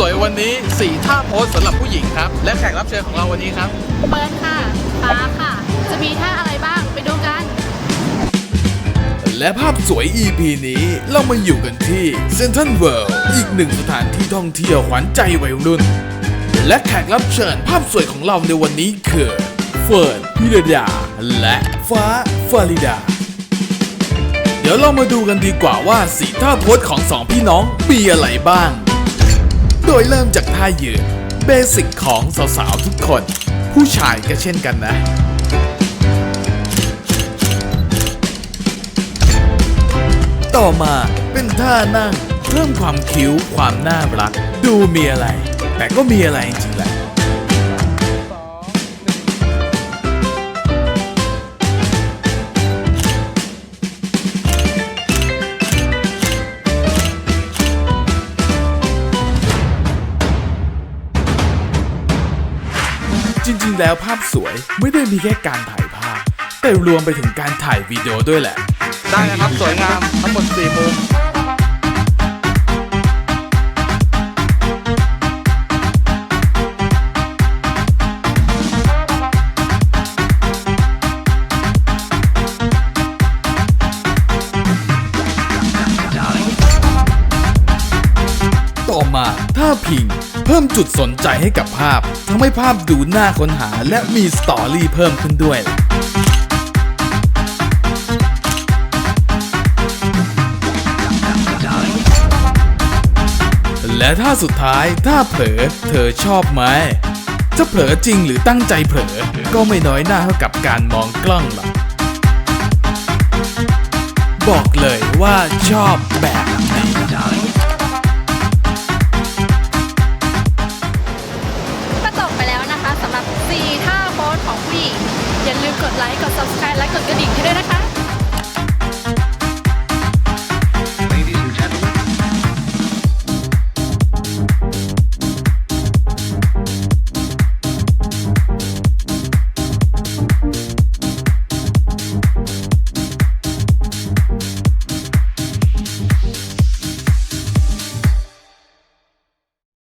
สวยวันนี้4ท่าโพสสำหรับผู้หญิงครับ และแขกรับเชิญของเราวันนี้ครับ เปิดค่ะฟ้าค่ะ จะมีท่าอะไรบ้างไปดูกัน และภาพสวย EP นี้เรามาอยู่กันที่เซ n นทรัลเวิลด์อีกหนึ่งสถานที่ท่องเที่ยวขวัญใจวัยรุ่น และแขกรับเชิญภาพสวยของเราในวันนี้คือเฟิร์นพิรดา และฟ้าฟาริดา เดี๋ยวเรามาดูกันดีกว่าว่าสีท่าโพสของสองพี่น้องมีอะไรบ้าง โดยเริ่มจากท่ายืนเบสิกของสาวๆทุกคน ผู้ชายก็เช่นกันนะ ต่อมาเป็นท่านั่งเพิ่มความคิ้วความน่ารัก ดูมีอะไร แต่ก็มีอะไรจริงแหละ แล้วภาพสวยไม่ได้มีแค่การถ่ายภาพ แต่รวมไปถึงการถ่ายวิดีโอด้วยแหละ ได้นะครับ สวยงามทั้งหมด4มุมต่อมาท่าพิง เพิ่มจุดสนใจให้กับภาพทำให้ภาพดูน่าค้นหาและมีสตอรี่เพิ่มขึ้นด้วยล่ะและท่าสุดท้ายท่าเผลอเธอชอบไหมจะเผลอจริงหรือตั้งใจเผลอ ก็ไม่น้อยหน้าเท่ากับการมองกล้องหรอกบอกเลยว่าชอบแบบนี้ 4ท่าโพสของผู้หญิงอย่าลืมกดไลค์กด subscribe และกดกระดิ่ง